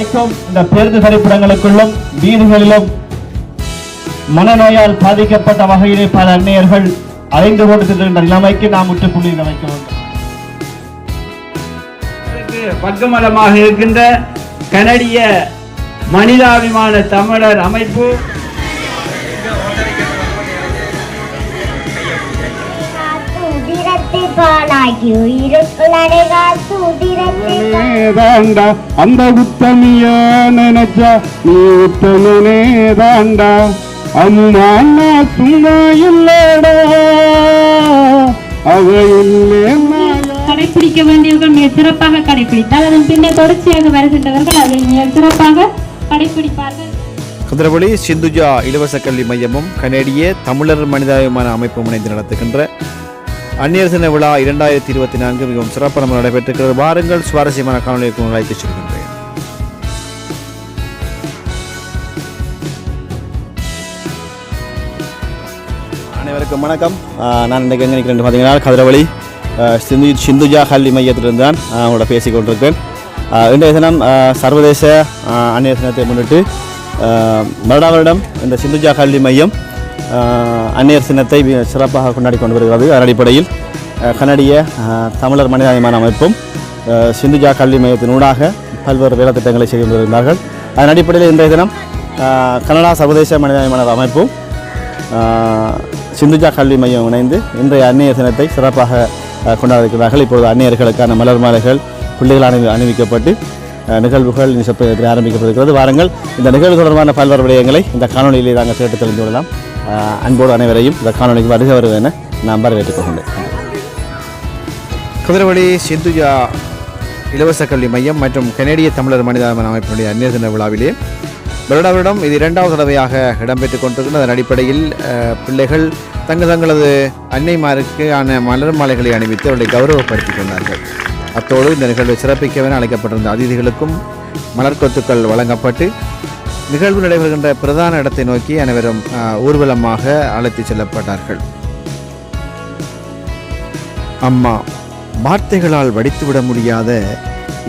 வைக்கும் இந்த பேருந்து திரைப்படங்களுக்குள்ளும் வீதிகளிலும் மனநோயால் பாதிக்கப்பட்ட வகையிலே பல அந்நியர்கள் அலைந்து கொண்டிருக்கின்ற நிலைமைக்கு நாம் முற்றுப்புள்ளி வைக்க வேண்டும். பக்கமலமாக இருக்கின்ற கனடிய மனிதாபிமான தமிழர் அமைப்பு உயிருக்குள்ளடை காத்து தாண்டா அந்த உத்தமிய நினைச்சா நீ உத்தமனே தாண்டா அம்மா சும்மா இல்லடா. அவ இல்லே மாயா. கடைபிடிக்க வேண்டியவர்கள் மிக சிறப்பாக கடைபிடித்தால் அதன் பின்னர் தொடர்ச்சியாக வருகின்றவர்கள் அதை மிக சிறப்பாக கடைபிடிப்பார்கள் குதிரவழி சிந்துஜா இலவச கல்வி மையமும் கனேடிய தமிழர் மனிதாபிமான அமைப்பும் இணைந்து நடத்துகின்ற அந்நியர் தின விழா இரண்டாயிரத்தி இருபத்தி நான்கு மிகவும் சிறப்பான முறையில் நடைபெற்றிருக்கிறது. வாருங்கள் சுவாரஸ்யமான காணொலிக்கு அழைத்துச் செல்கின்றேன். அனைவருக்கும் வணக்கம். நான் இன்றைக்கு எங்கே நிற்கிறேன் பார்த்தீங்கன்னா கதிரவழி சிந்து சிந்துஜா கல்வி மையத்திலிருந்து தான் அவங்களோட உங்களோட பேசிக் கொண்டிருக்கேன் இன்றைய தினம் சர்வதேச அந்நிய தினத்தை முன்னிட்டு வருடா வருடம் இந்த சிந்துஜா கல்வி மையம் ஆஹ் அந்நியர் மிக சிறப்பாக கொண்டாடி கொண்டு வருகிறது அதன் அடிப்படையில் கன்னடிய கனடிய தமிழர் மனிதாபிமான அமைப்பும் சிந்துஜா கல்வி மையத்தின் ஊடாக பல்வேறு வேலை திட்டங்களை செய்து வருகிறார்கள் அதன் அடிப்படையில் இன்றைய தினம் கனடா சர்வதேச மனிதாபிமான அமைப்பும் சிந்துஜா கல்வி மையம் இணைந்து இன்றைய அந்நியர் தினத்தை சிறப்பாக ஆஹ் கொண்டாடிருக்கிறார்கள் இப்பொழுது அந்நியர்களுக்கான மலர் மாலைகள் பிள்ளைகள் அணி அணிவிக்கப்பட்டு நிகழ்வுகள் ஆரம்பிக்கப்படுகிறது வாருங்கள் இந்த நிகழ்வு தொடர்பான பல்வேறு விடயங்களை இந்த காணொலியிலே நாங்கள் கேட்டு தெரிந்து கொள்ளலாம். அன்போடு அனைவரையும் இந்த காணொலிக்கு வருக வருவதென நான் வரவேற்றுக் கொண்டேன் குதிரவழி சிந்துஜா இலவச கல்வி மையம் மற்றும் கனேடிய தமிழர் மனிதாபிமான அமைப்பினுடைய அந்நிய தின விழாவிலே வருடம் இது இரண்டாவது தடவையாக இடம்பெற்றுக் கொண்டிருக்கின்ற அதன் அடிப்படையில் பிள்ளைகள் தங்கள் தங்களது அன்னைமாருக்கான மலர் மாலைகளை அணிவித்து அவர்களை கௌரவப்படுத்திக் கொண்டார்கள். அத்தோடு இந்த நிகழ்வை சிறப்பிக்கவென அழைக்கப்பட்டிருந்த அதிதிகளுக்கும் மலர்கொத்துக்கள் வழங்கப்பட்டு நிகழ்வு நடைபெறுகின்ற பிரதான இடத்தை நோக்கி அனைவரும் ஊர்வலமாக அழைத்துச் செல்லப்பட்டார்கள். அம்மா வார்த்தைகளால் வடித்துவிட முடியாத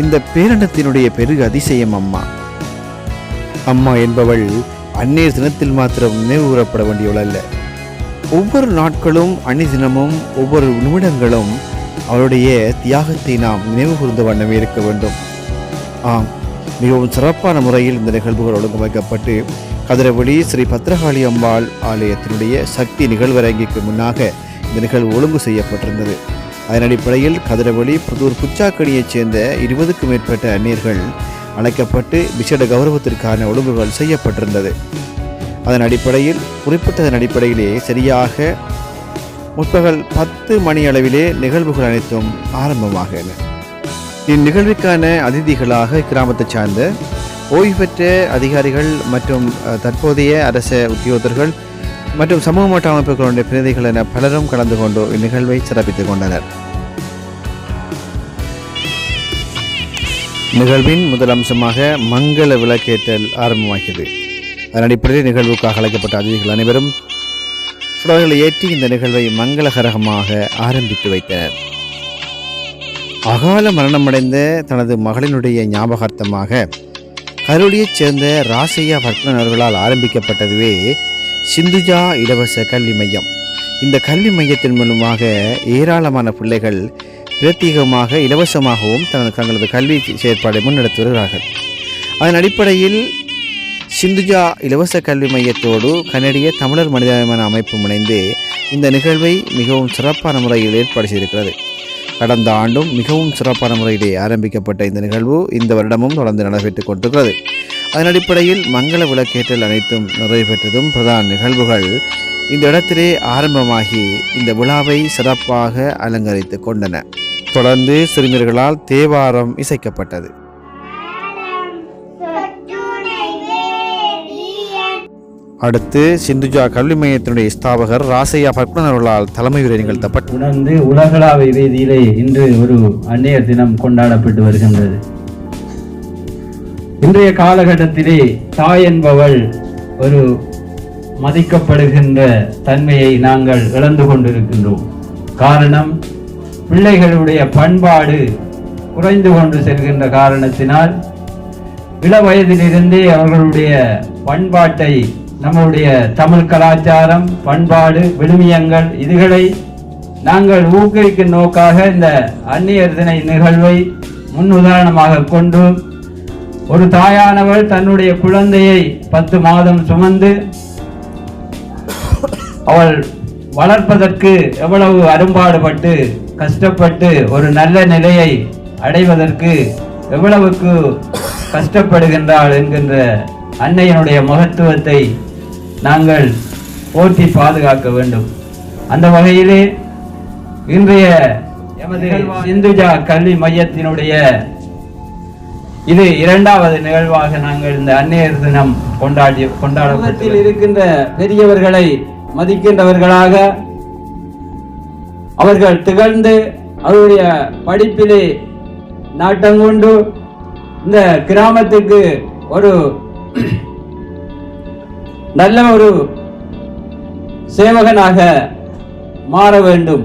இந்த பேரினத்தினுடைய பெரு அதிசயம் அம்மா. அம்மா என்பவள் அந்நேர் தினத்தில் மாத்திரம் நினைவு கூறப்பட வேண்டியவள் அல்ல. ஒவ்வொரு நாட்களும் அணி தினமும் ஒவ்வொரு நிமிடங்களும் அவளுடைய தியாகத்தை நாம் நினைவு கூர்ந்த வண்ணமே இருக்க வேண்டும். ஆம் மிகவும் சிறப்பான முறையில் இந்த நிகழ்வுகள் ஒழுங்கமைக்கப்பட்டு கதிரவெளி ஸ்ரீ பத்ரகாளி அம்பாள் ஆலயத்தினுடைய சக்தி நிகழ்வரங்கிற்கு முன்னாக இந்த நிகழ்வு ஒழுங்கு செய்யப்பட்டிருந்தது. அதன் அடிப்படையில் கதிரவெளி புதூர் குச்சாக்கடியைச் சேர்ந்த இருபதுக்கும் மேற்பட்ட அந்நியர்கள் அழைக்கப்பட்டு விசேட கௌரவத்திற்கான ஒழுங்குகள் செய்யப்பட்டிருந்தது. அதன் அடிப்படையில் குறிப்பிட்டதன் அடிப்படையிலே சரியாக முற்பகல் பத்து மணி அளவிலே நிகழ்வுகள் அனைத்தும் ஆரம்பமாகின. இந்நிகழ்விற்கான அதிதிகளாக கிராமத்தை சார்ந்த ஓய்வு பெற்ற அதிகாரிகள் மற்றும் தற்போதைய அரச உத்தியோகத்தர்கள் மற்றும் சமூக மட்ட அமைப்புகளுடைய பிரதிகள் என பலரும் கலந்து கொண்டு இந்நிகழ்வை சிறப்பித்துக் கொண்டனர். நிகழ்வின் முதல் அம்சமாக மங்கள விளக்கேற்றல் ஆரம்பமாகியது. அதன் அடிப்படையில் நிகழ்வுக்காக அழைக்கப்பட்ட அதிதிகள் அனைவரும் சுடர்களை ஏற்றி இந்த நிகழ்வை மங்களகரகமாக ஆரம்பித்து வைத்தனர். அகால மரணமடைந்த தனது மகளினுடைய ஞாபகார்த்தமாக கருளியைச் சேர்ந்த ராசையா வர்த்தன் அவர்களால் ஆரம்பிக்கப்பட்டதுவே சிந்துஜா இலவச கல்வி மையம். இந்த கல்வி மையத்தின் மூலமாக ஏராளமான பிள்ளைகள் பிரத்யேகமாக இலவசமாகவும் தனது தங்களது கல்வி செயற்பாடை முன்னெடுத்து வருகிறார்கள். அதன் அடிப்படையில் சிந்துஜா இலவச கல்வி மையத்தோடு கனடிய தமிழர் மனிதாபிமான அமைப்பு இணைந்து இந்த நிகழ்வை மிகவும் சிறப்பான முறையில் ஏற்பாடு செய்திருக்கிறது. கடந்த ஆண்டும் மிகவும் சிறப்பான முறையிலே ஆரம்பிக்கப்பட்ட இந்த நிகழ்வு இந்த வருடமும் தொடர்ந்து நடைபெற்றுக் கொண்டிருக்கிறது. அதன் அடிப்படையில் மங்கள விளக்கேற்றல் அனைத்தும் நிறைவு பெற்றதும் பிரதான நிகழ்வுகள் இந்த இடத்திலே ஆரம்பமாகி இந்த விழாவை சிறப்பாக அலங்கரித்துக் கொண்டன. தொடர்ந்து சிறுமியர்களால் தேவாரம் இசைக்கப்பட்டது. அடுத்து சிந்துஜா கல்வி மையத்தினுடைய ஸ்தாபகர் ராசையா பத்மன் அவர்களால் தலைமை உரை நிகழ்த்தப்பட்டு உணர்ந்து உலகளாவிய வீதியிலே இன்று ஒரு அந்நியர் தினம் கொண்டாடப்பட்டு வருகின்றது. இன்றைய காலகட்டத்திலே தாய் என்பவள் ஒரு மதிக்கப்படுகின்ற தன்மையை நாங்கள் இழந்து கொண்டிருக்கின்றோம். காரணம் பிள்ளைகளுடைய பண்பாடு குறைந்து கொண்டு செல்கின்ற காரணத்தினால் இள வயதிலிருந்தே அவர்களுடைய பண்பாட்டை நம்முடைய தமிழ் கலாச்சாரம் பண்பாடு விழுமியங்கள் இதுகளை நாங்கள் ஊக்குவிக்கும் நோக்காக இந்த அந்நியர் தின நிகழ்வை முன் உதாரணமாக கொண்டு ஒரு தாயானவள் தன்னுடைய குழந்தையை பத்து மாதம் சுமந்து அவள் வளர்ப்பதற்கு எவ்வளவு அரும்பாடுபட்டு கஷ்டப்பட்டு ஒரு நல்ல நிலையை அடைவதற்கு எவ்வளவுக்கு கஷ்டப்படுகின்றாள் என்கின்ற அன்னையினுடைய மகத்துவத்தை நாங்கள் போற்றி பாதுகாக்க வேண்டும். அந்த வகையிலே இன்றைய எமது சிந்துஜா கல்வி மையத்தினுடைய இது இரண்டாவது நிகழ்வாக நாங்கள் இந்த அன்னையர் தினம் கொண்டாடி கொண்டாடத்தில் இருக்கின்ற பெரியவர்களை மதிக்கின்றவர்களாக அவர்கள் திகழ்ந்து அவருடைய படிப்பிலே நாட்டம் கொண்டு இந்த கிராமத்துக்கு ஒரு நல்ல ஒரு சேவகனாக மாற வேண்டும்.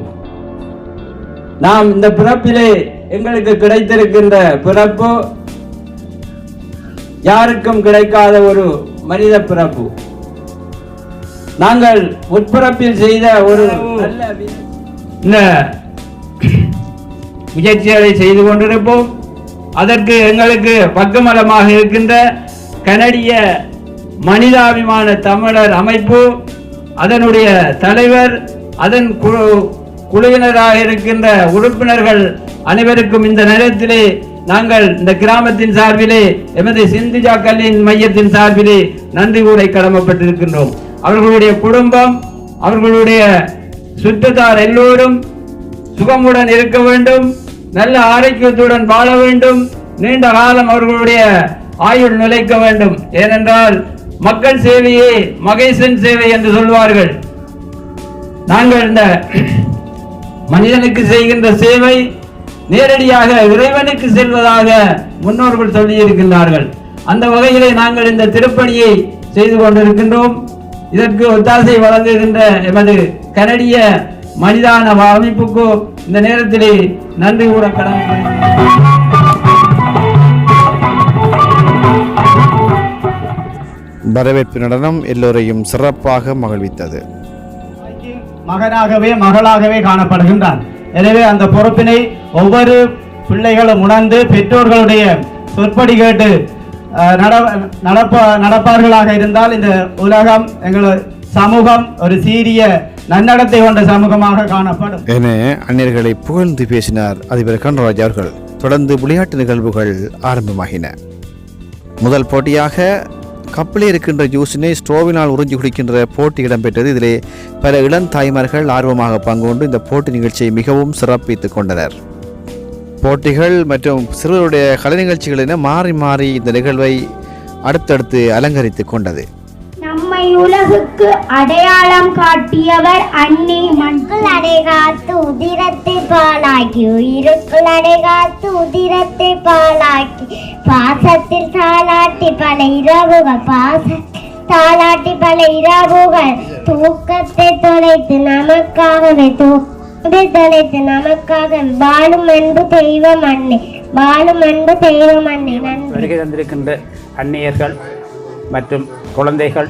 நாம் இந்த பிறப்பிலே எங்களுக்கு கிடைத்திருக்கின்ற பிறப்பு யாருக்கும் கிடைக்காத ஒரு மனித பிறப்பு. நாங்கள் உட்பிறப்பில் செய்த ஒரு நல்ல இந்த முயற்சிகளை செய்து கொண்டிருப்போம். அதற்கு எங்களுக்கு பக்கமலமாக இருக்கின்ற கனடிய மனிதாபிமான தமிழர் அமைப்பு அதனுடைய தலைவர் அதன் குழு குழுவினராக இருக்கின்ற உறுப்பினர்கள் அனைவருக்கும் இந்த நேரத்திலே நாங்கள் இந்த கிராமத்தின் சார்பிலே எமது சிந்துஜா கல்வியின் மையத்தின் சார்பிலே நன்றி கூறை கடமைப்பட்டிருக்கின்றோம். அவர்களுடைய குடும்பம் அவர்களுடைய சுற்றத்தார் எல்லோரும் சுகமுடன் இருக்க வேண்டும் நல்ல ஆரோக்கியத்துடன் வாழ வேண்டும் நீண்ட காலம் அவர்களுடைய ஆயுள் நிலைக்க வேண்டும். ஏனென்றால் மக்கள் சேவையே மகேசன் சேவை என்று சொல்வார்கள். நாங்கள் இந்த மனிதனுக்கு செய்கின்ற சேவை நேரடியாக இறைவனுக்கு செல்வதாக முன்னோர்கள் சொல்லி இருக்கின்றார்கள் அந்த வகையிலே நாங்கள் இந்த திருப்பணியை செய்து கொண்டிருக்கின்றோம். இதற்கு ஒத்தாசை வழங்குகின்ற எமது கனடிய மனிதான அமைப்புக்கு இந்த நேரத்திலே நன்றி கூட கடமை வரவேற்பு நடனம் எல்லோரையும் சிறப்பாக மகிழ்வித்தது. மகனாகவே மகளாகவே காணப்படுகின்றான். எனவே அந்த பொறுப்பினை ஒவ்வொரு பிள்ளைகளும் உணர்ந்து பெற்றோர்களுடைய சொற்படி கேட்டு நடப்ப நடப்பார்களாக இருந்தால் இந்த உலகம் எங்கள் சமூகம் ஒரு சீரிய நன்னடத்தை கொண்ட சமூகமாக காணப்படும். என அந்நியர்களை புகழ்ந்து பேசினார் அதிபர் கன்ராஜ் அவர்கள். தொடர்ந்து விளையாட்டு நிகழ்வுகள் ஆரம்பமாகின. முதல் போட்டியாக கப்பலே இருக்கின்ற ஜூஸினை ஸ்டோவினால் உறிஞ்சி குடிக்கின்ற போட்டி இடம்பெற்றது. இதிலே பல இளம் தாய்மார்கள் ஆர்வமாக பங்கு கொண்டு இந்த போட்டி நிகழ்ச்சியை மிகவும் சிறப்பித்துக் கொண்டனர். போட்டிகள் மற்றும் சிறுவருடைய கலை நிகழ்ச்சிகள் என மாறி மாறி இந்த நிகழ்வை அடுத்தடுத்து அலங்கரித்துக் கொண்டது. நம்மை உலகுக்கு அடையாளம் காட்டியவர் அன்னை மக்கள் அடைகாத்து உதிரத்தை பாலாக்கி உயிருக்குள் அடைகாத்து உதிரத்தை பாலாக்கி பாசத்தில் தாளாட்டி பல இரவுகள் பாச தாளாட்டி பல இரவுகள் தூக்கத்தை தொலைத்து நமக்காகவே தூக்கத்தை தொலைத்து நமக்காக வாழும் அன்பு தெய்வம் அன்னை வாழும் அன்பு தெய்வம் அன்னை. வருகை தந்திருக்கின்ற அந்நியர்கள் மற்றும் குழந்தைகள்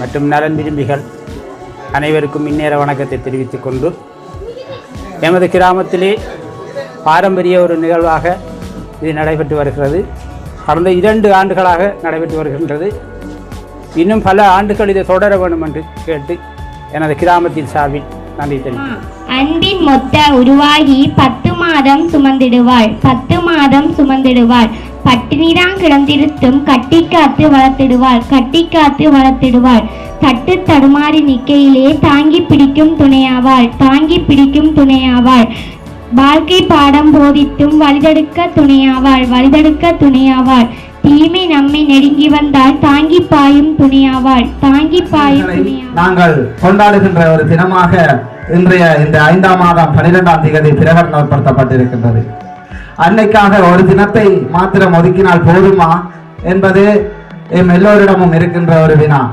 மற்றும் நலன் விரும்பிகள் அனைவருக்கும் இந்நேர வணக்கத்தை தெரிவித்துக் கொண்டு எமது கிராமத்திலே பாரம்பரிய ஒரு நிகழ்வாக இது நடைபெற்று வருகிறது. கடந்த இரண்டு ஆண்டுகளாக நடைபெற்று வருகின்றது. இன்னும் பல ஆண்டுகள் இதை தொடர வேண்டும் என்று கேட்டு எனது கிராமத்தின் சார்பில் நன்றி தெரிவிக்கிறேன். அன்பின் மொத்த உருவாகி பத்து மாதம் சுமந்திடுவாள். பத்து மாதம் சுமந்திடுவாள். பட்டினிதான் கிடந்திருத்தும். கட்டி காத்து வளர்த்திடுவாள் கட்டி காத்து வளர்த்திடுவாள். தட்டு தடுமாறி நிக்கையிலே தாங்கி பிடிக்கும் துணையாவாள் தாங்கி பிடிக்கும் துணையாவாள். வாழ்க்கை பாடம் போதித்தும் வழிதடுக்க துணையாவாள் வழிதடுக்க துணையாவாள். தீமை நம்மை நெருங்கி வந்தால் தாங்கி பாயும் துணையாவாள் தாங்கி பாயும் நாங்கள் கொண்டாடுகின்ற ஒரு தினமாக இன்றைய இந்த ஐந்தாம் மாதம் பனிரெண்டாம் தேதி பிரகடனப்படுத்தப்பட்டிருக்கின்றது. அன்னைக்காக ஒரு தினத்தை மாத்திரம் ஒதுக்கினால் போதுமா? என்பது எம் எல்லோரிடமும் இருக்கின்ற ஒரு வினா.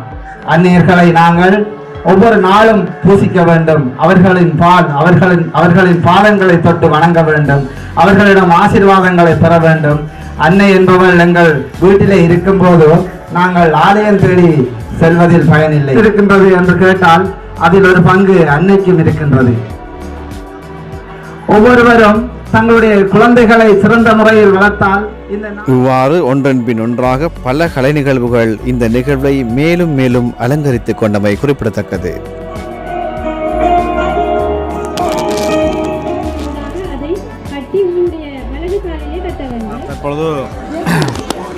அந்நியர்களை நாங்கள் ஒவ்வொரு நாளும் பூசிக்க வேண்டும். அவர்களின் பால் அவர்களின் அவர்களின் பாதங்களை தொட்டு வணங்க வேண்டும். அவர்களிடம் ஆசீர்வாதங்களை பெற வேண்டும். அன்னை என்பவள் எங்கள் வீட்டிலே இருக்கும்போது நாங்கள் ஆலயம் தேடி செல்வதில் பயனில்லை. இருக்கின்றது என்று கேட்டால் அதில் ஒரு பங்கு அன்னைக்கும் இருக்கின்றது. ஒவ்வொருவரும் தங்களுடைய குழந்தைகளை சிறந்த முறையில் வளர்த்தால் இவ்வாறு ஒன்றன் பின் ஒன்றாக பல கலை நிகழ்வுகள் இந்த நிகழ்வை மேலும் மேலும் அலங்கரித்துக் கொண்டமை குறிப்பிடத்தக்கது. தற்பொழுது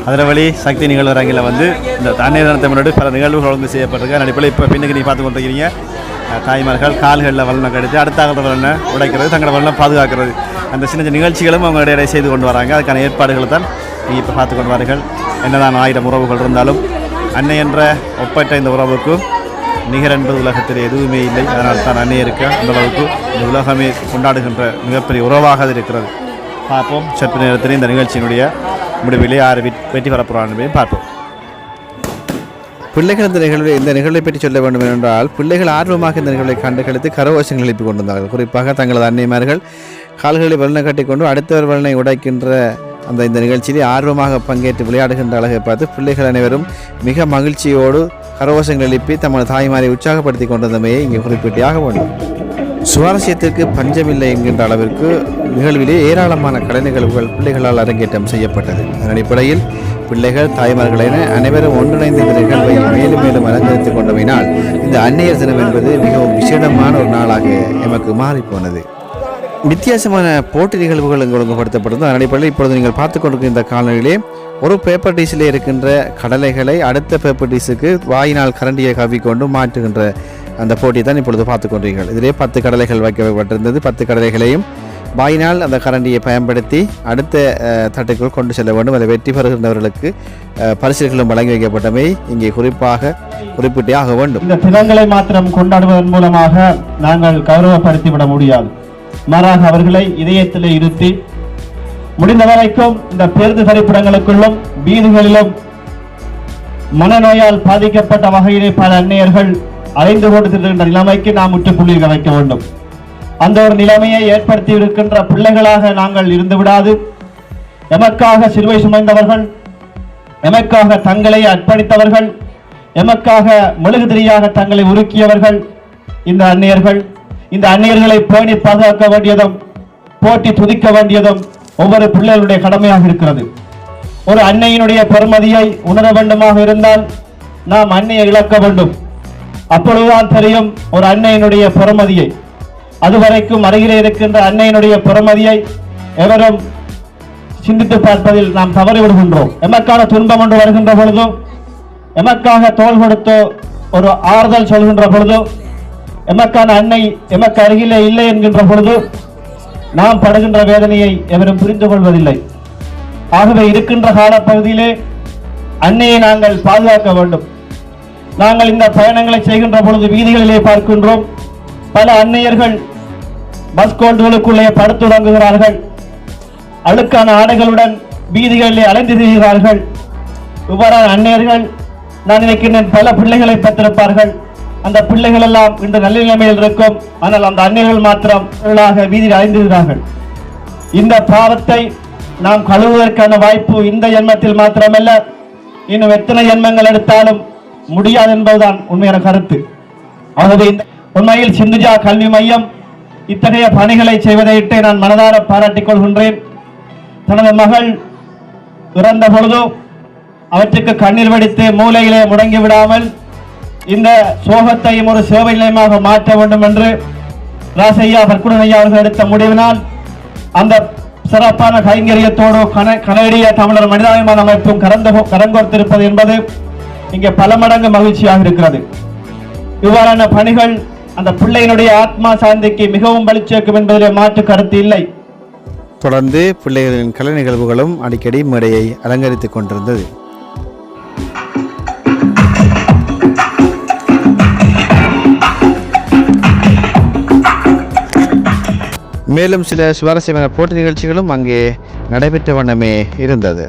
அதிரவழி சக்தி நிகழ்வு அரங்கில் வந்து இந்த தண்ணீர் தினத்தை முன்னாடி பல நிகழ்வுகள் வந்து செய்யப்பட்டிருக்கு. நடிப்பில் இப்போ பின்னுக்கு நீங்கள் பார்த்து கொண்டிருக்கிறீங்க. தாய்மார்கள் கால்களில் வல்லம் கிடைத்து அடுத்த ஆகிற வல்லம் உடைக்கிறது தங்களோட வல்லம் பாதுகாக்கிறது. அந்த சின்ன சின்ன நிகழ்ச்சிகளும் அவங்க இடையிடையே செய்து கொண்டு வராங்க. அதுக்கான ஏற்பாடுகளை தான் இப்போ பார்த்து கொண்டு வார்கள் என்னதான் ஆயிரம் உறவுகள் இருந்தாலும் அன்னை என்ற ஒப்பற்ற இந்த உறவுக்கு நிகர் என்பது உலகத்தில் எதுவுமே இல்லை. அதனால் தான் அன்னை இருக்க அந்த அளவுக்கு இந்த உலகமே கொண்டாடுகின்ற மிகப்பெரிய உறவாக இருக்கிறது. பார்ப்போம். சற்று நேரத்தில் இந்த நிகழ்ச்சியினுடைய முடிவிலே யார் வெற்றி வரப்போகிறான் என்பதையும் பார்ப்போம். பிள்ளைகள் இந்த நிகழ்வு இந்த நிகழ்வை பற்றி சொல்ல வேண்டும் என்றால் பிள்ளைகள் ஆர்வமாக இந்த நிகழ்வை கண்டு கழித்து கரகோஷங்கள் எழுப்பி கொண்டிருந்தார்கள். குறிப்பாக தங்களது அன்னைமார்கள் கால்களை வல்லனை கட்டிக்கொண்டு அடுத்தவர் வல்லனை உடைக்கின்ற அந்த இந்த நிகழ்ச்சியிலே ஆர்வமாக பங்கேற்று விளையாடுகின்ற அழகை பார்த்து பிள்ளைகள் அனைவரும் மிக மகிழ்ச்சியோடு கரகோஷங்கள் எழுப்பி தமது தாய்மாரை உற்சாகப்படுத்தி கொண்டிருந்தமையை இங்கே குறிப்பிட்டியாக வேண்டும். சுவாரஸ்யத்திற்கு பஞ்சமில்லை என்கின்ற அளவிற்கு நிகழ்விலே ஏராளமான கலை நிகழ்வுகள் பிள்ளைகளால் அரங்கேற்றம் செய்யப்பட்டது. அதன் அடிப்படையில் பிள்ளைகள் தாய்மார்கள் என அனைவரும் ஒன்றிணைந்து இந்த நிகழ்வை மேலும் மேலும் அலங்கரித்துக் கொண்டமையினால் இந்த அந்நியர் தினம் என்பது மிகவும் விசேடமான ஒரு நாளாக எமக்கு மாறிப்போனது. வித்தியாசமான போட்டி நிகழ்வுகள் இங்கு ஒழுங்குபடுத்தப்பட்டது அதன் அடிப்படையில் இப்பொழுது நீங்கள் பார்த்து கொண்டிருக்கிற இந்த காலநிலையிலே ஒரு பேப்பர் டீஸிலே இருக்கின்ற கடலைகளை அடுத்த பேப்பர் டீஸுக்கு வாயினால் கரண்டியை கவிக்கொண்டு மாற்றுகின்ற அந்த போட்டியை தான் இப்பொழுது பார்த்து கொண்டீர்கள் இதிலே பத்து கடலைகள் வைக்கப்பட்டிருந்தது. பத்து கடலைகளையும் வாயினால் அந்த கரண்டியை பயன்படுத்தி அடுத்த தட்டுக்குள் கொண்டு செல்ல வேண்டும். அதை வெற்றி பெறுகின்றவர்களுக்கு பரிசுகளும் வழங்கி வைக்கப்பட்டமை இங்கே குறிப்பாக குறிப்பிட்டே ஆக வேண்டும். இந்த தினங்களை மாத்திரம் கொண்டாடுவதன் மூலமாக நாங்கள் கௌரவப்படுத்திவிட முடியாது. மாறாக அவர்களை இதயத்தில் இருத்தி முடிந்த வரைக்கும் இந்த பேருந்து திரைப்படங்களுக்குள்ளும் வீதிகளிலும் மனநோயால் பாதிக்கப்பட்ட வகையிலே பல அந்நியர்கள் அலைந்து கொண்டிருக்கின்ற நிலைமைக்கு நாம் முற்றுப்புள்ளி வைக்க வேண்டும். அந்த ஒரு நிலைமையை ஏற்படுத்தி இருக்கின்ற பிள்ளைகளாக நாங்கள் இருந்து விடாது. எமக்காக சிறுவை சுமைந்தவர்கள் எமக்காக தங்களை அர்ப்பணித்தவர்கள் எமக்காக மெழுகுதிரியாக தங்களை உருக்கியவர்கள் இந்த அந்நியர்கள் இந்த அந்நியர்களை பேணி பாதுகாக்க வேண்டியதும் போட்டி துதிக்க வேண்டியதும் ஒவ்வொரு பிள்ளைகளுடைய கடமையாக இருக்கிறது. ஒரு அன்னையினுடைய பெருமதியை உணர வேண்டுமாக இருந்தால் நாம் அன்னையை இழக்க வேண்டும். அப்பொழுதுதான் தெரியும் ஒரு அன்னையினுடைய பெருமதியை அதுவரைக்கும் அருகிலே இருக்கின்ற அன்னையினுடைய பெருமதியை எவரும் சிந்தித்து பார்ப்பதில் நாம் தவறி விடுகின்றோம். எமக்கான துன்பம் ஒன்று வருகின்ற பொழுதும் எமக்காக தோல் கொடுத்து ஒரு ஆறுதல் சொல்கின்ற பொழுதோ எமக்கான அன்னை எமக்கு அருகிலே இல்லை என்கின்ற பொழுது நாம் படுகின்ற வேதனையை எவரும் புரிந்து கொள்வதில்லை. ஆகவே இருக்கின்ற காலப்பகுதியிலே அன்னையை நாங்கள் பாதுகாக்க வேண்டும். நாங்கள் இந்த பயணங்களை செய்கின்ற பொழுது வீதிகளிலே பார்க்கின்றோம். பல அன்னையர்கள் பஸ் கோண்டுகளுக்குள்ளே படுத்துறங்குகிறார்கள் அழுக்கான ஆடைகளுடன் வீதிகளிலே அலைந்து திரிகிறார்கள். இவ்வாறான அன்னையர்கள் நான் நினைக்கின்றேன் பல பிள்ளைகளை பெற்றிருப்பார்கள். அந்த பிள்ளைகள் எல்லாம் இன்று நல்ல நிலைமையில் இருக்கும். ஆனால் அந்த அன்னையர்கள் மாத்திரம் வீதியில் அலைந்திருக்கிறார்கள் இந்த பாவத்தை நாம் கழுவுவதற்கான வாய்ப்பு இந்த ஜென்மத்தில் மாத்திரமல்ல. இன்னும் எத்தனை ஜென்மங்கள் எடுத்தாலும் முடியாது என்பதுதான் உண்மையான கருத்து. ஆகவே இந்த உண்மையில் சிந்துஜா கல்வி மையம் இத்தகைய பணிகளை செய்வதையிட்டு நான் மனதார பாராட்டிக் கொள்கின்றேன். தனது மகள் இறந்த பொழுதோ அவற்றுக்கு கண்ணீர் வடித்து மூலையிலே முடங்கி விடாமல் இந்த சோகத்தையும் ஒரு சேவை நிலையமாக மாற்ற வேண்டும் என்று ராசையா பர்குடன் அவர்கள் எடுத்த முடிவினால் அந்த சிறப்பான கைங்கரியத்தோடு கன கனடிய தமிழர் மனிதாபிமான அமைப்பும் கரந்து கரங்கோர்த்திருப்பது என்பது இங்கே பல மடங்கு மகிழ்ச்சியாக இருக்கிறது. இவ்வாறான பணிகள் அந்த பிள்ளையினுடைய ஆத்மா சாந்திக்கு மிகவும் பலிச்சேர்க்கும் என்பதில் மாற்று கருத்து இல்லை. தொடர்ந்து பிள்ளைகளின் கலை நிகழ்வுகளும் அடிக்கடி மேடையை அலங்கரித்துக் கொண்டிருந்தது. மேலும் சில சுவாரஸ்யமான போட்டி நிகழ்ச்சிகளும் அங்கே நடைபெற்ற வண்ணமே இருந்தது.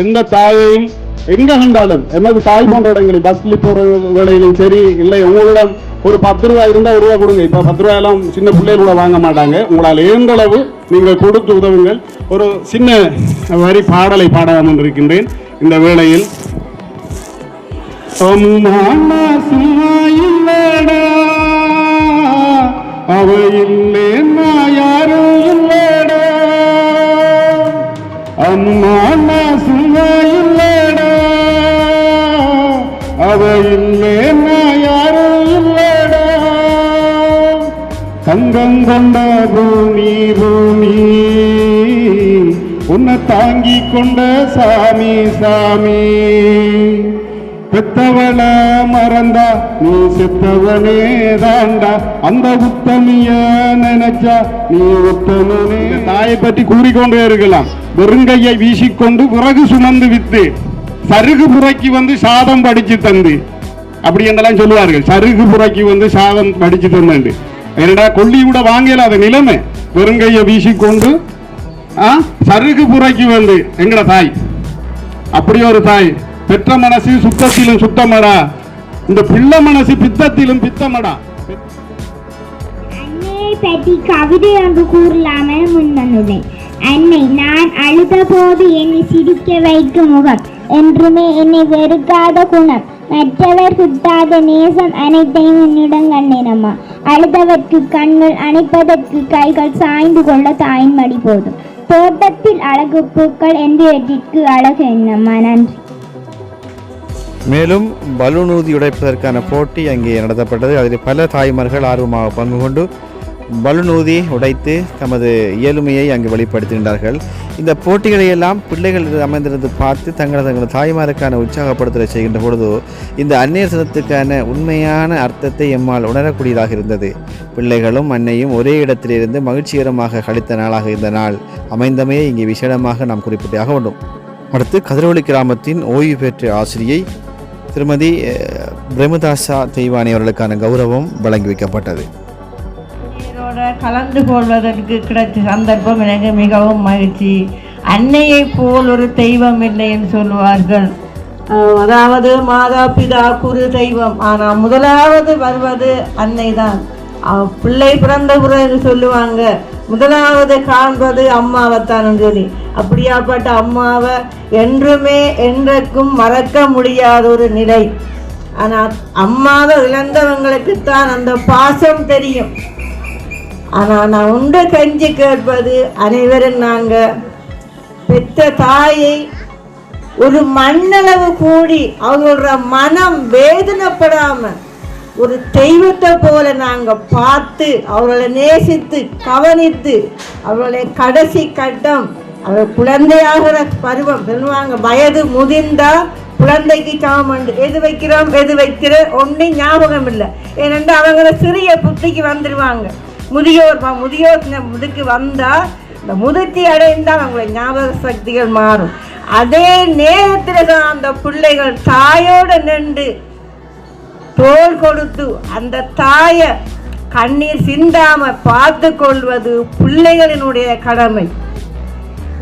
எந்த தாயையும் எங்க கண்டாலும் எமது தாய் போன்ற இடங்களில் பஸ்ல போற வேலையிலும் சரி இல்லை உங்களிடம் ஒரு பத்து ரூபாய் இருந்தா ஒரு ரூபா கொடுங்க. இப்ப பத்து ரூபாயெல்லாம் சின்ன பிள்ளைகள் கூட வாங்க மாட்டாங்க. உங்களால் எந்த அளவு நீங்கள் கொடுத்து உதவுங்கள். ஒரு சின்ன வரி பாடலை பாடாமல் இருக்கின்றேன். இந்த வேளையில் அவையில் சும்மா நான் யாரும் கொண்ட பூமி பூமி உன்னை தாங்கி கொண்ட சாமி சாமி. பெத்தவள மறந்தா நீ செத்தவனே தாண்டா அந்த உத்தமிய நினைச்சா நீ உத்தமனே. தாயை பற்றி கூறிக்கொண்டே இருக்கலாம். வெறுங்கையை வீசிக்கொண்டு பிறகு சுமந்து வித்து சருகு புறக்கி வந்து சாதம் படிச்சு தந்து. அப்படி என்றெல்லாம் சொல்லுவார்கள். சருகு புறக்கி வந்து சாதம் படிச்சு தந்து என்னடா கொல்லி கூட அது நிலைமை? வெறுங்கைய வீசிக்கொண்டு ஆ, சருகு புறக்கி வந்து எங்கட தாய்? அப்படி ஒரு தாய். பெற்ற மனசு சுத்தத்திலும் சுத்தமடா. இந்த பிள்ளை மனசு பித்தத்திலும் பித்தமடா. பற்றி கவிதை ஒன்று கூறலாமல் முன்வந்துள்ளேன் அன்னை நான் அழுத போது என்னை சிரிக்க வைக்கும் முகம். என்றுமே என்னை வெறுக்காத குணம். மற்றவர் சுட்டாத நேசம் அனைத்தையும் உன்னிடம் கண்டேனம்மா. அழுதவர்க்கு கண்கள் அணைப்பதற்கு கைகள் சாய்ந்து கொள்ள தாயின் மடி போதும். தோட்டத்தில் அழகு பூக்கள் என்பவற்றிற்கு அழகு என்னம்மா நன்றி. மேலும் பலூன் ஊதி உடைப்பதற்கான போட்டி அங்கே நடத்தப்பட்டது. அதில் பல தாய்மார்கள் ஆர்வமாக பங்கு கொண்டு பலூனூதி உடைத்து தமது இயலுமையை அங்கு வெளிப்படுத்துகின்றார்கள். இந்த போட்டிகளை எல்லாம் பிள்ளைகள் அமைந்திருந்து பார்த்து தங்களது தங்களது தாய்மாருக்கான உற்சாகப்படுத்தலை செய்கின்ற பொழுது இந்த அந்நியர் தினத்துக்கான உண்மையான அர்த்தத்தை எம்மால் உணரக்கூடியதாக இருந்தது. பிள்ளைகளும் அன்னையும் ஒரே இடத்திலிருந்து மகிழ்ச்சிகரமாக கழித்த நாளாக இந்த நாள். அமைந்தமையை இங்கே விசேடமாக நாம் குறிப்பிட்டாக வேண்டும். அடுத்து கதிரவழி கிராமத்தின் ஓய்வு பெற்ற ஆசிரியை திருமதி பிரேமதாசா தெய்வானி அவர்களுக்கான கௌரவம் வழங்கி வைக்கப்பட்டது. நீரோட கலந்து கொள்வதற்கு கிடைச்ச சந்தர்ப்பம் எனக்கு மிகவும் மகிழ்ச்சி. அன்னையை போல் ஒரு தெய்வம் இல்லை என்று சொல்லுவார்கள். அதாவது மாதா பிதா குரு தெய்வம். ஆனால் முதலாவது வருவது அன்னை தான் பிள்ளை பிறந்த பிறகு சொல்லுவாங்க. முதலாவது காண்பது அம்மாவைத்தான் சொல்லி. அப்படியாப்பட்ட அம்மாவை என்றுமே என்றைக்கும் மறக்க முடியாத ஒரு நிலை. ஆனால் அம்மாவை இழந்தவங்களுக்குத்தான் அந்த பாசம் தெரியும். ஆனால் நான் உண்டு கஞ்சி கேட்பது அனைவரும் நாங்கள் பெற்ற தாயை ஒரு மண்ணளவு கூடி அவங்களோட மனம் வேதனைப்படாமல் ஒரு தெய்வத்தை போல நாங்கள் பார்த்து அவர்களை நேசித்து கவனித்து அவர்களை கடைசி கட்டம் அவர் குழந்தையாகிற பருவம் சொல்லுவாங்க வயது முதிர்ந்தா குழந்தைக்கு சாமண்டு எது வைக்கிறோம் எது வைக்கிற ஒன்றும் ஞாபகம் இல்லை ஏனென்றால் அவங்கள சிறிய புத்திக்கு வந்துடுவாங்க முதியோர் முதியோர் ந- முதுக்கு வந்தால் இந்த முதிர்ச்சி அடைந்தால் அவங்களோட ஞாபக சக்திகள் மாறும். அதே நேரத்தில் தான் அந்த பிள்ளைகள் தாயோடு நின்று தோல் கொடுத்து அந்த தாயை கண்ணீர் சிந்தாம பார்த்து கொள்வது பிள்ளைகளினுடைய கடமை.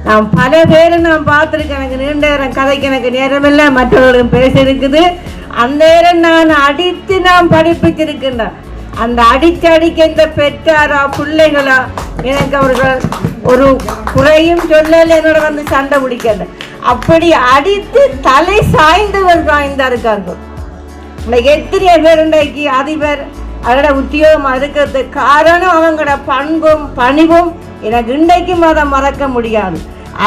நான் பல பேரை நான் பார்த்துருக்கேன். எனக்கு நீண்ட நேரம் கதைக்கு எனக்கு நேரமில்லை. மற்றவர்களும் பேச இருக்குது அந்த நேரம் நான் அடித்து நான் படிப்பிச்சிருக்கின்றேன் அந்த அடிச்சு அடிக்க இந்த பெற்றாரா பிள்ளைகளா? எனக்கு அவர்கள் ஒரு குறையும் சொல்லல என்னோட வந்து சண்டை பிடிக்கல. அப்படி அடித்து தலை சாய்ந்தவர் சாய்ந்தார்கள் இன்னைக்கு எத்தனை பேர் இன்றைக்கு அதிபர் அதோட உத்தியோகமாக இருக்கிறது காரணம் அவங்களோட பண்பும் பணிவும் எனக்கு இன்றைக்கும் அதை மறக்க முடியாது.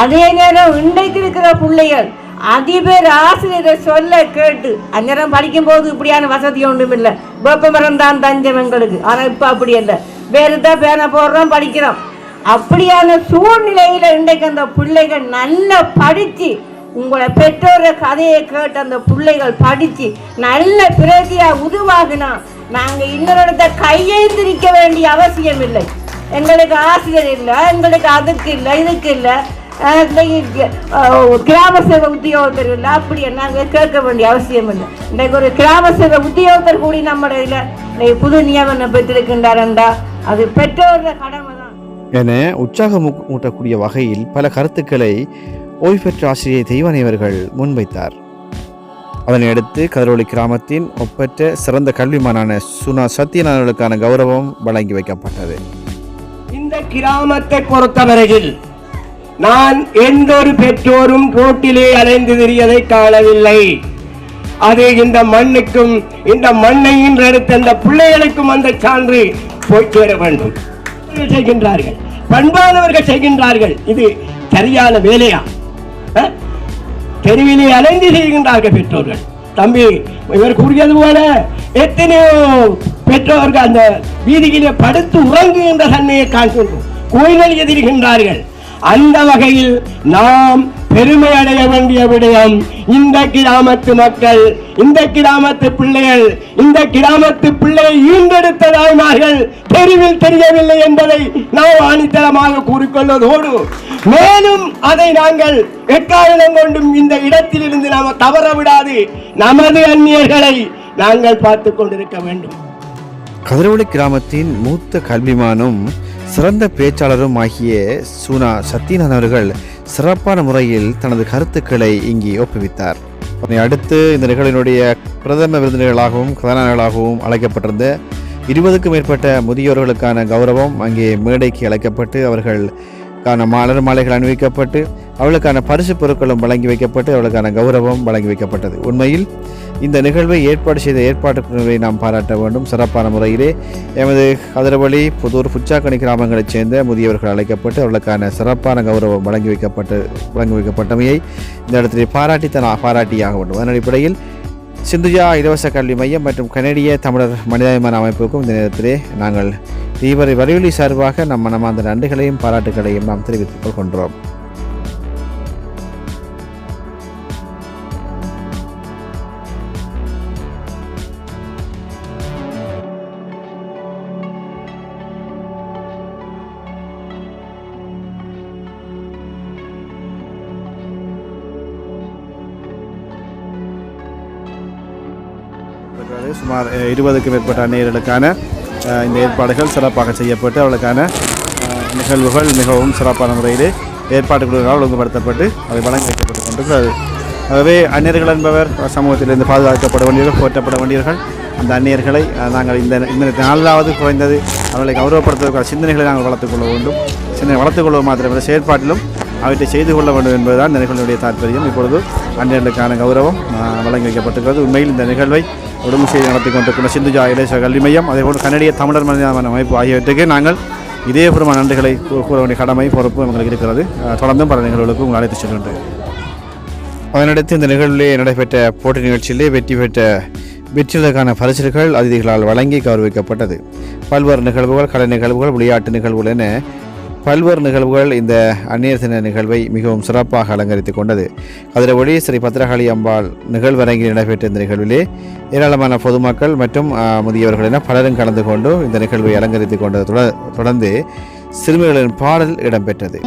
அதே நேரம் இன்றைக்கு இருக்கிற பிள்ளைகள் அதிபர் ஆசிரியரை சொல்ல கேட்டு. அந்நேரம் படிக்கும்போது இப்படியான வசதி ஒன்றும் இல்லை வேப்பமரம் தான் தஞ்சம் எங்களுக்கு. ஆனால் இப்போ அப்படி இல்லை வேறு தான் பேனை போடுறோம் படிக்கிறோம். அப்படியான சூழ்நிலையில் இன்றைக்கு அந்த பிள்ளைகள் நல்லா படித்து உங்களை பெற்றோர கதையை கேட்டு அந்த பிள்ளைகள் படித்து நல்ல பிரதியாக உருவாகினா நாங்கள் இன்னொருத்த கையெழுந்திருக்க வேண்டிய அவசியம் இல்லை எங்களுக்கு ஆசிரியர் இல்லை எங்களுக்கு அதுக்கு இல்லை இதுக்கு இல்லை. கிராம சேவை உத்தியோகத்தர் இல்லை அப்படி நாங்கள் கேட்க வேண்டிய அவசியம் இல்லை. இன்றைக்கு ஒரு கிராம சேவை உத்தியோகத்தர் கூடி நம்மளோட இன்னைக்கு புது நியமனம் பெற்றிருக்கின்றாரண்டா. அது பெற்றோர கடமை தான் என உற்சாகம் ஊட்டக்கூடிய வகையில் பல கருத்துக்களை ஓய்வு பெற்ற ஆசிரியை தெய்வானை அவர்கள் முன்வைத்தார். அதனை அடுத்து கதிரொலி கிராமத்தின் ஒப்பற்ற சிறந்த கல்விமானான சுனா சத்யநாதனுக்கான கௌரவம் வழங்கி வைக்கப்பட்டது. இந்த கிராமத்தை பொறுத்தவரையில் நான் எந்த ஒரு பெற்றோரும் ரோட்டிலே அலைந்து திரியதை காணவில்லை. அது இந்த மண்ணுக்கும் இந்த மண்ணை இன்றெடுத்த இந்த பிள்ளைகளுக்கும் அந்த சான்று போய் சேர வேண்டும். செய்கின்றார்கள். பண்பானவர்கள் செய்கின்றார்கள். இது சரியான வேலையா? தெருவிலே அலைந்து செய்கின்றார்கள் பெற்றோர்கள். தம்பி இவர் கூறியது போல எத்தனையோ பெற்றோர்கள் அந்த வீதியிலே படுத்து உறங்குகின்ற தன்மையை காண்கின்றோம். கோயில்கள் எதிர்கின்றார்கள். அந்த வகையில் நாம் பெருமை அடைய வேண்டிய விடயம் இந்த கிராமத்து மக்கள் இந்த கிராமத்து பிள்ளைகள் இந்த கிராமத்து பிள்ளையை ஈண்டெடுத்த தாய்மார்கள் தெருவில் தெரியவில்லை என்பதை நாம் ஆணித்தரமாக கூறிக்கொள்வதோடு மேலும் அதை நாங்கள் எக்காரணம் கொண்டும் இந்த இடத்திலிருந்து நாம் தவற விடாது. நமது அந்நியர்களை நாங்கள் பார்த்து கொண்டிருக்க வேண்டும். கதிரவளி கிராமத்தின் மூத்த கல்விமானும் சிறந்த பேச்சாளரும் ஆகிய சுனா சத்யநாதன் அவர்கள் சிறப்பான முறையில் தனது கருத்துக்களை இங்கே ஒப்புவித்தார். அதனை அடுத்து இந்த நிகழ்வினுடைய பிரதம விருந்தினர்களாகவும் கதாநாயகர்களாகவும் அழைக்கப்பட்டிருந்த இருபதுக்கும் மேற்பட்ட முதியோர்களுக்கான கௌரவம் அங்கே மேடைக்கு அழைக்கப்பட்டு அவர்களுக்கான மலர் மாலைகள் அணிவிக்கப்பட்டு அவளுக்கான பரிசு பொருட்களும் வழங்கி வைக்கப்பட்டு அவளுக்கான கௌரவம் வழங்கி வைக்கப்பட்டது. உண்மையில் இந்த நிகழ்வை ஏற்பாடு செய்த ஏற்பாட்டுகளை நாம் பாராட்ட வேண்டும். சிறப்பான முறையிலே எமது கதிரவழி புதூர் புச்சாக்கணி கிராமங்களைச் சேர்ந்த முதியவர்கள் அழைக்கப்பட்டு அவர்களுக்கான சிறப்பான கௌரவம் வழங்கி வைக்கப்பட்டு வழங்கி வைக்கப்பட்டமையை இந்த இடத்திலே தன் பாராட்டியாக வேண்டும் அதன் அடிப்படையில் சிந்துஜா இலவச கல்வி மையம் மற்றும் கனடிய தமிழர் மனிதாபிமான அமைப்புக்கும் இந்த நேரத்திலே நாங்கள் தீவிர வரிவொலி சார்பாக நம்ம நம்ம அந்த நன்றிகளையும் பாராட்டுகளையும் நாம் தெரிவித்துக் கொள்கின்றோம். இருபதுக்கும் மேற்பட்ட அந்நியர்களுக்கான இந்த ஏற்பாடுகள் சிறப்பாக செய்யப்பட்டு அவளுக்கான நிகழ்வுகள் மிகவும் சிறப்பான முறையிலே ஏற்பாடுகளால் ஒழுங்குபடுத்தப்பட்டு அவை வழங்கி வைக்கப்பட்டு கொண்டிருக்கிறது. ஆகவே அந்நியர்கள் என்பவர் சமூகத்திலிருந்து பாதுகாக்கப்பட வேண்டியவர்கள் போற்றப்பட வேண்டியவர்கள். அந்த அந்நியர்களை நாங்கள் இந்த இந்த நாலாவது குறைந்தது அவர்களை கௌரவப்படுத்துவதற்கான சிந்தனைகளை நாங்கள் வளர்த்துக்கொள்ள வேண்டும். சிந்தனை வளர்த்துக்கொள்வது மாத்திரமல்ல செயற்பாட்டிலும் அவற்றை செய்து கொள்ள வேண்டும் என்பதுதான் இந்த நிகழ்வுடைய தாற்பயம். இப்பொழுது அந்நியர்களுக்கான கௌரவம் வழங்கி வைக்கப்பட்டிருக்கிறது. உண்மையில் இந்த நிகழ்வை உடம்பு செய்து நடத்தி கொண்டிருக்கிற சிந்துஜா இலேச கல்வி மையம் அதேபோல் கனடிய தமிழர் மனிதமான அமைப்பு ஆகியவற்றுக்கு நாங்கள் இதேபூர்வ நன்றிகளை கூற வேண்டிய கடமை பொறுப்பு எங்களுக்கு இருக்கிறது. தொடர்ந்தும் பல நிகழ்வுகளுக்கு உங்கள் அழைத்து செல்கின்றேன். அதனடுத்து இந்த நிகழ்விலே நடைபெற்ற போட்டி நிகழ்ச்சியிலே வெற்றி பெற்ற வெற்றிகளுக்கான பரிசுகள் அதிதிகளால் வழங்கி கௌரவிக்கப்பட்டது. பல்வேறு நிகழ்வுகள் கலை நிகழ்வுகள் விளையாட்டு நிகழ்வுகள் என பல்வேறு நிகழ்வுகள் இந்த அந்நியர் தின நிகழ்வை மிகவும் சிறப்பாக அலங்கரித்துக் கொண்டது. கதிரவழி ஸ்ரீ பத்திரகாளி அம்பாள் நிகழ்வரங்கில் நடைபெற்ற இந்த நிகழ்விலே ஏராளமான பொதுமக்கள் மற்றும் முதியவர்கள் என பலரும் கலந்து கொண்டு இந்த நிகழ்வை அலங்கரித்துக் கொண்டது தொட- தொடர்ந்து சிறுமிகளின் பாடல் இடம்பெற்றது.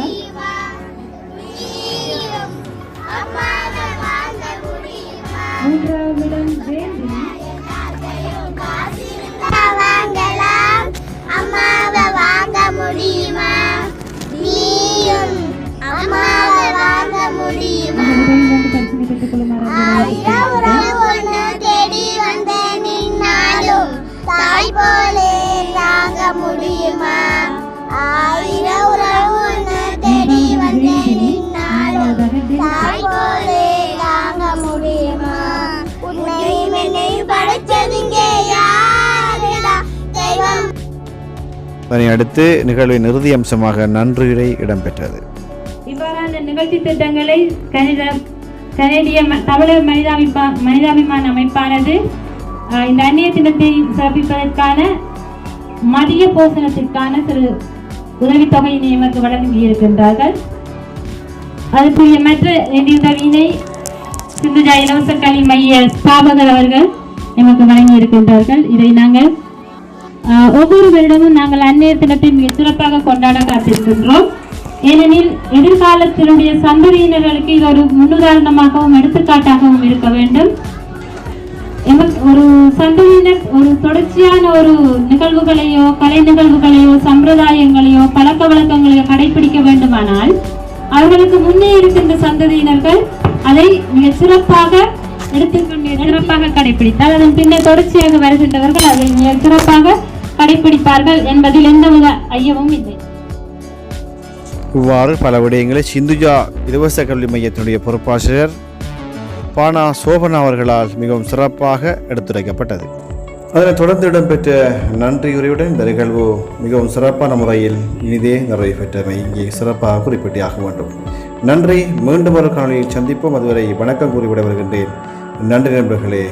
தேடி நின்னாலும் தாய் போலே தாங்க முடியுமா உறவு தேடி நின்னாலும் தாய் போலே தாங்க முடியுமா உன்னையும் என்னையும் படைச்சதுங்க அதனை அடுத்து நிகழ்வின் இறுதி அம்சமாக நன்றியுரை இடம்பெற்றது. இவ்வாறான நிகழ்ச்சி திட்டங்களை கணித கனடிய ம- தமிழர் மனிதாபிமா மனிதாபிமான அமைப்பானது இந்த அந்நிய தினத்தை சிறப்பிப்பதற்கான மதிய போசனத்திற்கான சிறு உதவித்தொகையினை எமக்கு வழங்கி இருக்கின்றார்கள் அதற்குரிய மற்ற நிதியுதவியினை சிந்துஜா இலவச கல்வி மைய ஸ்தாபகர் அவர்கள் எமக்கு வழங்கி இருக்கின்றார்கள் இதை நாங்கள் ஒவ்வொரு வருடமும் நாங்கள் அந்நியர் தினத்தை மிக சிறப்பாக கொண்டாட காத்திருக்கின்றோம். ஏனெனில் எதிர்காலத்தினுடைய சந்ததியினர்களுக்கு இது ஒரு முன்னுதாரணமாகவும் எடுத்துக்காட்டாகவும் இருக்க வேண்டும். ஒரு சந்ததியினர் ஒரு தொடர்ச்சியான ஒரு நிகழ்வுகளையோ கலை நிகழ்வுகளையோ சம்பிரதாயங்களையோ பழக்க வழக்கங்களையோ கடைபிடிக்க வேண்டுமானால் அவர்களுக்கு முன்னே இருக்கின்ற சந்ததியினர்கள் அதை மிக சிறப்பாக எடுத்துக்கொண்டு சிறப்பாக கடைபிடித்தால் அதன் பின்னர் தொடர்ச்சியாக வருகின்றவர்கள் அதை மிக சிறப்பாக கடைபிடிப்பார்கள் என்பதில் எந்தவித ஐயமும் இல்லை. இவ்வாறு பல விடயங்களை சிந்துஜா இலவச கல்வி மையத்தினுடைய பொறுப்பாசிரியர் பானா சோபனா அவர்களால் மிகவும் சிறப்பாக எடுத்துரைக்கப்பட்டது. அதனைத் தொடர்ந்து இடம்பெற்ற நன்றியுரையுடன் இந்த நிகழ்வு மிகவும் சிறப்பான முறையில் இனிதே நிறைவு பெற்றமை இங்கே சிறப்பாக குறிப்பிட்டே ஆக வேண்டும். நன்றி. மீண்டும் ஒரு காணொலியில் சந்திப்போம். அதுவரை வணக்கம் கூறிவிட வருகின்றேன். நன்றி நண்பர்களே.